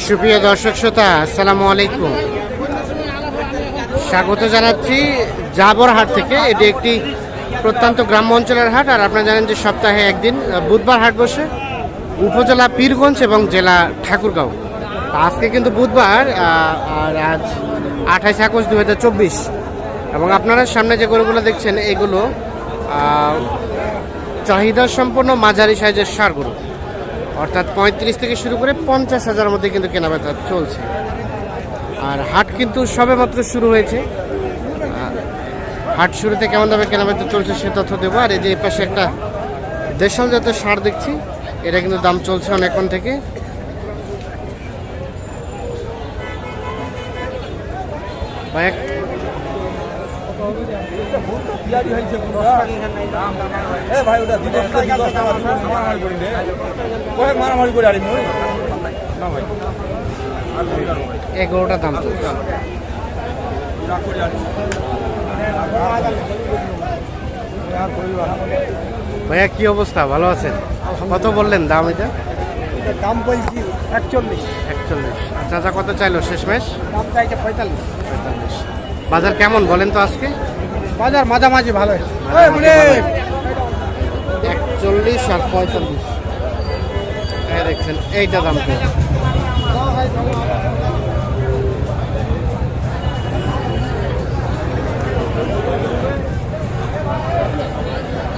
সুপ্রিয় দর্শক শ্রোতা, আসসালামু আলাইকুম। স্বাগত জানাচ্ছি জাবরহাট থেকে। এটি একটি প্রত্যন্ত গ্রাম্য অঞ্চলের হাট, আর আপনারা জানেন যে সপ্তাহে একদিন বুধবার হাট বসে উপজেলা পীরগঞ্জ এবং জেলা ঠাকুরগাঁও। আজকে কিন্তু বুধবার আর আজ আঠাইশ আগস্ট দু হাজার চব্বিশ। এবং আপনারা সামনে যে গরুগুলো দেখছেন, এগুলো চাহিদা সম্পন্ন মাঝারি সাইজের সার গরু। অর্থাৎ পঁয়ত্রিশ থেকে শুরু করে পঞ্চাশ হাজারের মধ্যে কিন্তু কেনাবেচা চলছে। আর হাট কিন্তু সবে মাত্র শুরু হয়েছে। হাট শুরুতে কেমন দামে কেনাবেচা চলছে সে তথ্য দেবো। আর এই যে পাশে একটা দেশাল জাতের সার দেখছি, এটা কিন্তু দাম চলছে অনেকক্ষণ থেকে। ভাই মারামারি করি আরে মই না ভাই এই দাম চলছে ভাইয়া কি অবস্থা? ভালো আছেন? কত বললেন দাম এটা? দাম বলছি একচল্লিশ। একচল্লিশ। আর চাচা কত চাইলো? শেষমেশ? দাম চাইছে পঁয়তাল্লিশ। পঁয়তাল্লিশ। বাজার কেমন বলেন তো আজকে? বাজার মাঝামাঝি ভালো একচল্লিশ আর পঁয়তাল্লিশ। এই দেখছেন এইটা দাম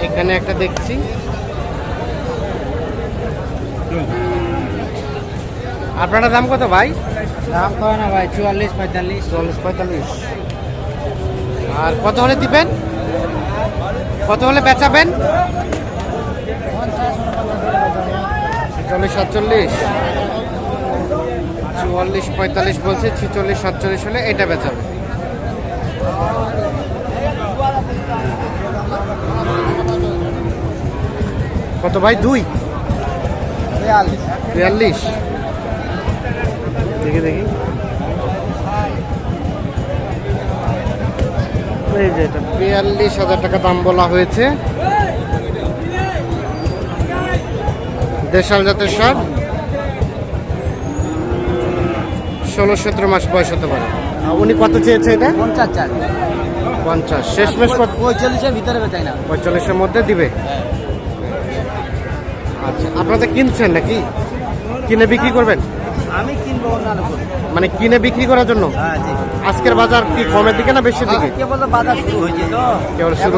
এখানে একটা দেখছি। আপনারা দাম কত ভাই? দাম কয় না ভাই? চুয়াল্লিশ পঁয়তাল্লিশ। চল্লিশ পঁয়তাল্লিশ। আর কত হলে দিবেন? কত হলে বেচাবেন? ছেচল্লিশ সাতচল্লিশ। চুয়াল্লিশ পঁয়তাল্লিশ বলছে ছেচল্লিশ সাতচল্লিশ হলে এটা বেচাবে কত ভাই? দুই? বিয়াল্লিশ। দেখি দেখি। এই যে এটা। বিয়াল্লিশ হাজার টাকা দাম বলা হয়েছে। দেশাল জাতের সার। ষোলো সতেরো মাস বয়স হতে পারে। উনি কত চেয়েছে এটা? পঞ্চাশ চার। পঞ্চাশ। শেষমেশ কত? পঁয়তাল্লিশের ভিতরে বেচাই না? পঁয়তাল্লিশের মধ্যে দিবে। আচ্ছা আপনারা কিনছেন নাকি? কিনে বিক্রি করবেন? আমি মানে কিনে বিক্রি করার জন্য? হ্যাঁ আজকের বাজার কি কমের দিকে না বেশির দিকে? বাজার শুরু হয়েছে তো। কেবল শুরু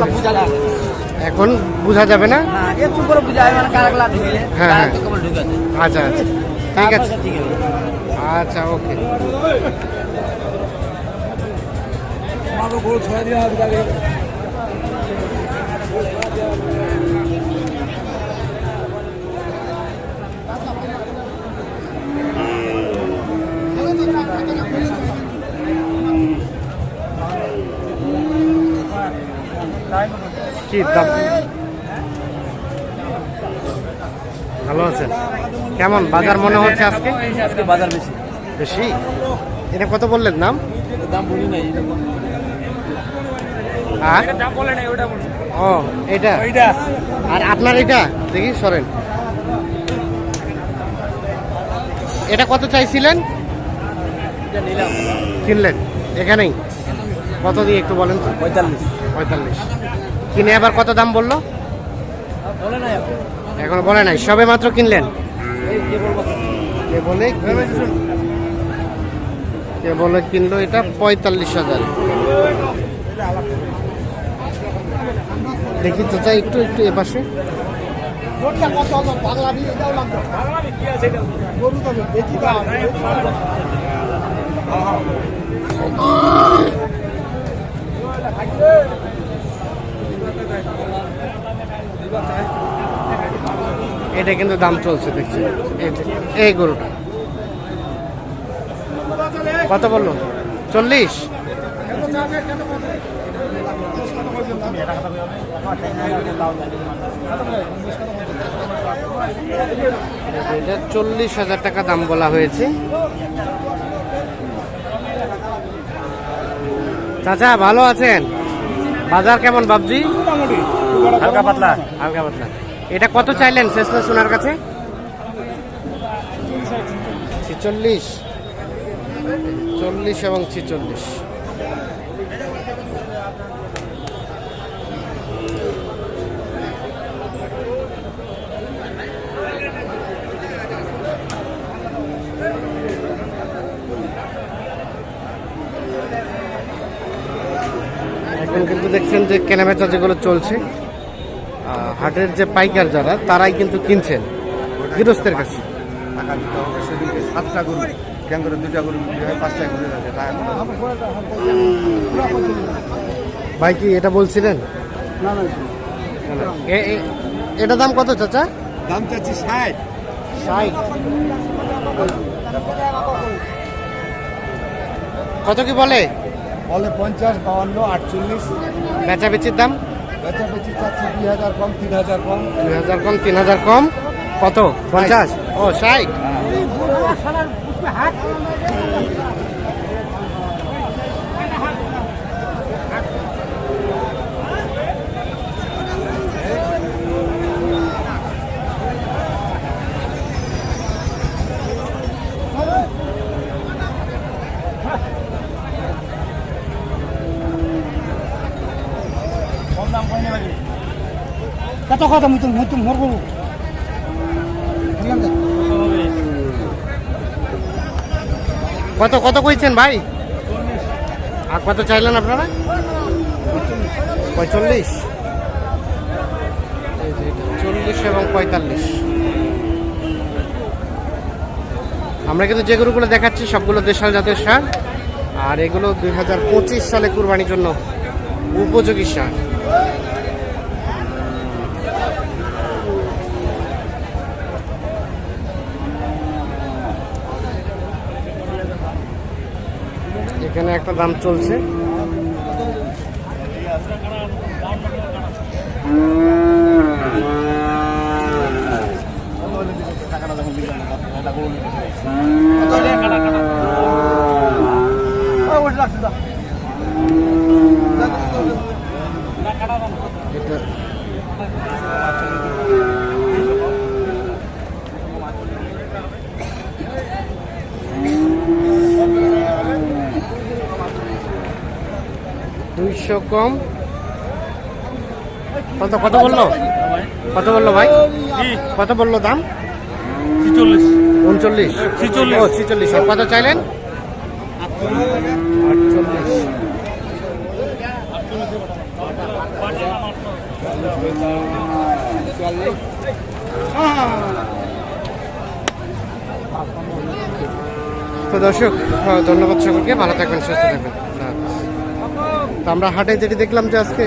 এখন বোঝা যাবে না? হ্যাঁ একটু করে বুঝায় মানে ঢুকলে হ্যাঁ, হ্যাঁ। আচ্ছা আচ্ছা। ঠিক আছে। তারপর ঠিক আছে আচ্ছা ওকে। আমাকে গরু ছয় দিয়ে হবে কি দাম? ভালো আছেন? কেমন বাজার মনে হচ্ছে আজকে? আজকে বাজার বেশি। বেশি? এটা কত বললেন দাম? দাম বলি নাই ও এটা আর আপনার এটা দেখি সরেন। এটা কত চাইছিলেন? কিনলেন? এখানেই? কত দিয়ে একটু বলেন তো। পঁয়তাল্লিশ। পঁয়তাল্লিশ। কিনে আবার কত দাম বলল? এখন এখন বলে নাই। সবে মাত্র কিনলেন? এই কে বলে কে বলে কিনলো এটা? পঁয়তাল্লিশ হাজার। দেখি তো চাই একটু একটু এ পাশে। এটা কিন্তু দাম চলছে, দেখছি। এই গরুটা। কত বলল? চল্লিশ? এটা চল্লিশ হাজার টাকা দাম বলা হয়েছে। চাচা, ভালো আছেন? বাজার কেমন বাবজি হালকা পাতলা হালকা পাতলা। এটা কত চাইলেন শেষ ওনার কাছে? ছিচল্লিশ। চল্লিশ এবং ছিচল্লিশ। এখন কিন্তু দেখছেন যে কেনাবেচা যেগুলো চলছে হাটের যে পাইকার যারা তারাই কিন্তু কিনছেন গৃহস্থের কাছে। টাকা দিতে হবে সেদিনকে সাতটা গরু কেন করে দুটা গরু বিক্রি হয় পাঁচটা গরু তাই ভাই কি এটা বলছিলেন? এটা দাম কত চাচা? দাম চাচ্ছি ষাট। ষাট। কত কি বলে? বলে পঞ্চাশ বাউন্ন আটচল্লিশ। বেচাবেচির দাম? বেচাবেচি চাচ্ছি দুই হাজার কম তিন হাজার কম। দুই হাজার কম তিন হাজার কম? কত? পঞ্চাশ? ও ষাট? কত কথা মুতুম মুতুম মর করব কত কত কইছেন ভাই? আর কত চাইলেন আপনারা? পঁয়তাল্লিশ। চল্লিশ এবং পঁয়তাল্লিশ। আমরা কিন্তু যে গরুগুলো দেখাচ্ছি, সবগুলো দেশাল জাতের সার। আর এগুলো দুই হাজার পঁচিশ সালে কুরবানির জন্য উপযোগী সার। এখানে একটা দাম চলছে। এটা কম কত কত বলল? কত বলল ভাই? কত বলল দাম? উনচল্লিশ। ছিচল্লিশ। ও ছিচল্লিশ। কত চাইলেন? আটচল্লিশ। তো দর্শক ধন্যবাদ সকলকে। ভালো থাকবেন সুস্থ থাকবেন। তো আমরা হাটে যেটি দেখলাম যে আজকে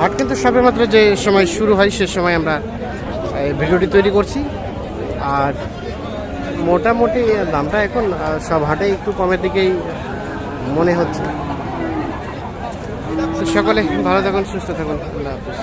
হাট কিন্তু সবেমাত্র যে সময় শুরু হয়, সে সময় আমরা এই ভিডিওটি তৈরি করছি। আর মোটামুটি দামটা এখন সব হাটে একটু কমের দিকেই মনে হচ্ছে। সকলে ভালো থাকুন, সুস্থ থাকুন। আল্লাহ হাফিজ।